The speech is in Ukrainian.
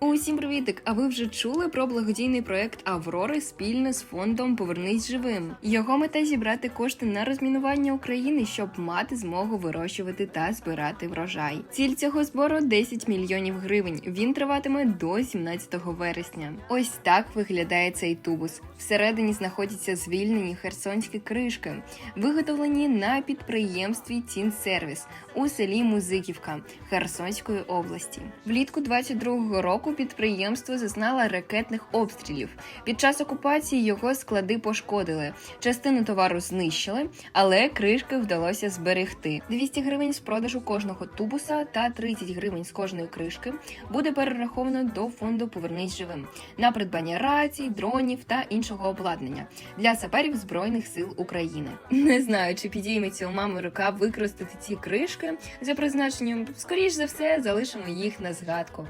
Усім привітик! А ви вже чули про благодійний проект Аврори спільно з фондом Повернись живим. Його мета зібрати кошти на розмінування України, щоб мати змогу вирощувати та збирати врожай. Ціль цього збору 10 мільйонів гривень. Він триватиме до 17 вересня. Ось так виглядає цей тубус. Всередині знаходяться звільнені херсонські кришки, виготовлені на підприємстві Цінсервіс у селі Музиківка Херсонської області. Влітку 22-го року підприємство зазнало ракетних обстрілів. Під час окупації його склади пошкодили. Частину товару знищили, але кришки вдалося зберегти. 200 гривень з продажу кожного тубуса та 30 гривень з кожної кришки буде перераховано до фонду Повернись живим на придбання рацій, дронів та іншого обладнання для саперів збройних сил України. Не знаю, чи підійметься у мами рука використати ці кришки за призначенням. Скоріш за все, залишимо їх на згадку.